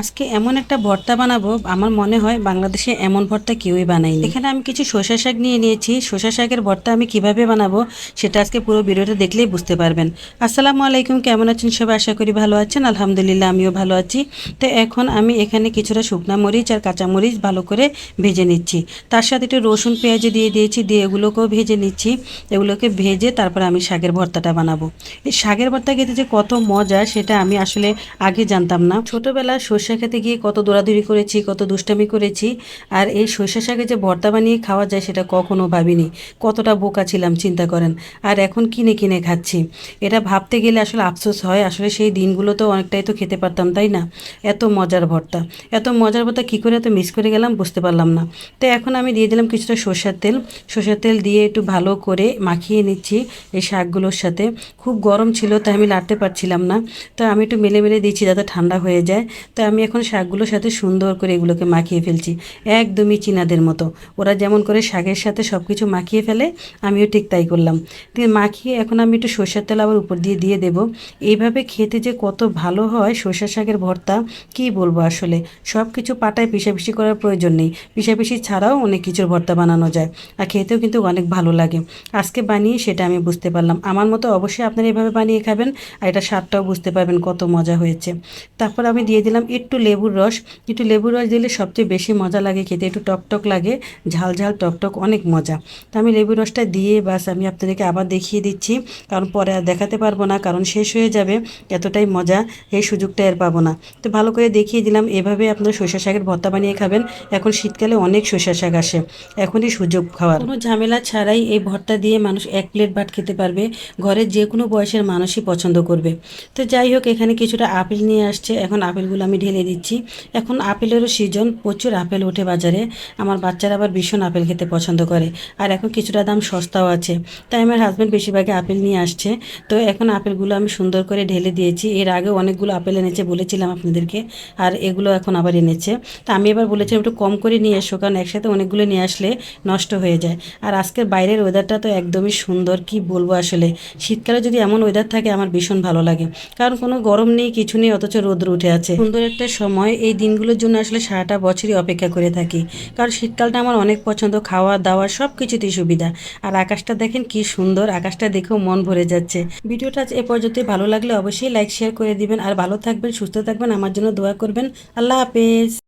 আজকে এমন একটা ভর্তা বানাবো, আমার মনে হয় বাংলাদেশে এমন ভর্তা কেউই বানায়নি। এখানে আমি কিছু শসা শাক নিয়ে নিয়েছি শসা শাকের ভর্তা আমি কীভাবে বানাবো সেটা আজকে পুরো ভিডিওটা দেখলেই বুঝতে পারবেন। আসসালামু আলাইকুম, কেমন আছেন সবাই? আশা করি ভালো আছেন, আলহামদুলিল্লাহ আমিও ভালো আছি। তো এখন আমি এখানে কিছুটা শুকনা মরিচ আর কাঁচা মরিচ ভালো করে ভেজে নিচ্ছি। তার সাথে একটু রসুন, পেঁয়াজ দিয়ে দিয়েছি, দিয়ে এগুলোকেও ভেজে নিচ্ছি। এগুলোকে ভেজে তারপর আমি শাকের ভর্তাটা বানাবো। এই শাকের ভর্তা খেতে যে কত মজা সেটা আমি আসলে আগে জানতাম না। ছোটোবেলা সর্ষে খেতে গিয়ে কত দৌড়াদৌড়ি করেছি, কত দুষ্টামি করেছি, আর এই সর্ষে শাকে যে ভর্তা বানিয়ে খাওয়া যায় সেটা কখনো ভাবিনি। কতটা বোকা ছিলাম, চিন্তা করেন। আর এখন কিনে কিনে খাচ্ছি। এটা ভাবতে গেলে আসলে আফসোস হয়। আসলে সেই দিনগুলো তো অনেকটাই তো খেতে পারতাম, তাই না? এত মজার ভর্তা। এত মজার ভর্তা কী করে এত মিস করে গেলাম বুঝতে পারলাম না। তো এখন আমি দিয়ে দিলাম কিছুটা সর্ষের তেল। সর্ষের তেল দিয়ে একটু ভালো করে মাখিয়ে নিচ্ছি এই শাকগুলোর সাথে। খুব গরম ছিল, তাই আমি লাড়তে পারছিলাম না। তো আমি একটু মেলে মেলে দিচ্ছি যাতে ঠান্ডা হয়ে যায়। তো আমি এখন শাকগুলোর সাথে সুন্দর করে এগুলোকে মাখিয়ে ফেলছি, একদমই চীনাদের মতো। ওরা যেমন করে শাকের সাথে সব কিছু মাখিয়ে ফেলে, আমিও ঠিক তাই করলাম। দিয়ে মাখিয়ে এখন আমি একটু সর্ষের তেল আবার উপর দিয়ে দিয়ে দেবো। এইভাবে খেতে যে কত ভালো হয় সর্ষে শাকের ভর্তা, কি বলব আসলে? সব কিছু পাটায় পিষাপিষি করার প্রয়োজন নেই। পিষাপিষি ছাড়াও অনেক কিছুর ভর্তা বানানো যায় আর খেতেও কিন্তু অনেক ভালো লাগে। আজকে বানিয়ে সেটা আমি বুঝতে পারলাম। আমার মতো অবশ্যই আপনারা এভাবে বানিয়ে খাবেন আর এটা স্বাদটাও বুঝতে পারবেন কত মজা হয়েছে। তারপর আমি দিয়ে দিলাম একটু লেবুর রস, একটু লেবুর রস দিলে সবচেয়ে বেশি মজা লাগে, খেতে একটু টকটক লাগে, ঝাল ঝাল টকটক অনেক মজা। তো আমি লেবুর রসটা দিয়ে বাস আমি আপনাদেরকে আবার দেখিয়ে দিচ্ছি, কারণ পরে আর দেখাতে পারব না, কারণ শেষ হয়ে যাবে, এতটাই মজা, এই সুযোগটা আর পাবো না। তো ভালো করে দেখিয়ে দিলাম, এভাবে আপনারা সরষা শাকের ভর্তা বানিয়ে খাবেন, এখন শীতকালে অনেক সরষা শাক আসে, এখনই সুযোগ খাওয়ার। কোনো ঝামেলা ছাড়াই এই ভর্তা দিয়ে মানুষ এক প্লেট ভাত খেতে পারবে, ঘরের যে কোনো বয়সের মানুষই পছন্দ করবে। তো যাই হোক, এখানে কিছুটা আপেল নিয়ে আসছে, এখন আপেলগুলো আমি ঢেলে দিচ্ছি। এখন আপেলেরও সিজন প্রচুর আপেল ওঠে বাজারে। আমার বাচ্চারা আবার ভীষণ আপেল খেতে পছন্দ করে। আর এখন কিছুটা দাম সস্তাও আছে। তাই আমার হাজব্যান্ড বেশিরভাগই আপেল নিয়ে আসছে। তো এখন আপেলগুলো আমি সুন্দর করে ঢেলে দিয়েছি। এর আগে অনেকগুলো আপেল এনেছে বলেছিলাম আপনাদেরকে। আর এগুলো এখন আবার এনেছে। তা আমি এবার বলেছিলাম একটু কম করে নিয়ে এসো, কারণ একসাথে অনেকগুলো নিয়ে আসলে নষ্ট হয়ে যায়। আর আজকের বাইরের ওয়েদারটা তো একদমই সুন্দর, কি বলব আসলে? শীতকালে যদি এমন ওয়েদার থাকে, আমার ভীষণ ভালো লাগে। কারণ কোনো গরম নেই, কিছু নেই, অথচ রোদ্র উঠে আছে। সুন্দর সময় এই দিনগুলোর জন্য আসলে সারাটা বছরই অপেক্ষা করে থাকি। কারণ শীতকালটা আমার অনেক পছন্দ, খাওয়া, দাওয়া সব কিছুতেই সুবিধা। আর আকাশটা দেখেন কি সুন্দর, আকাশটা দেখেও মন ভরে যাচ্ছে। ভিডিওটা এ পর্যন্তই। ভালো লাগলে অবশ্যই লাইক শেয়ার করে দিবেন। আর ভালো থাকবেন, সুস্থ থাকবেন। আমার জন্য দোয়া করবেন। আল্লাহ হাফেজ।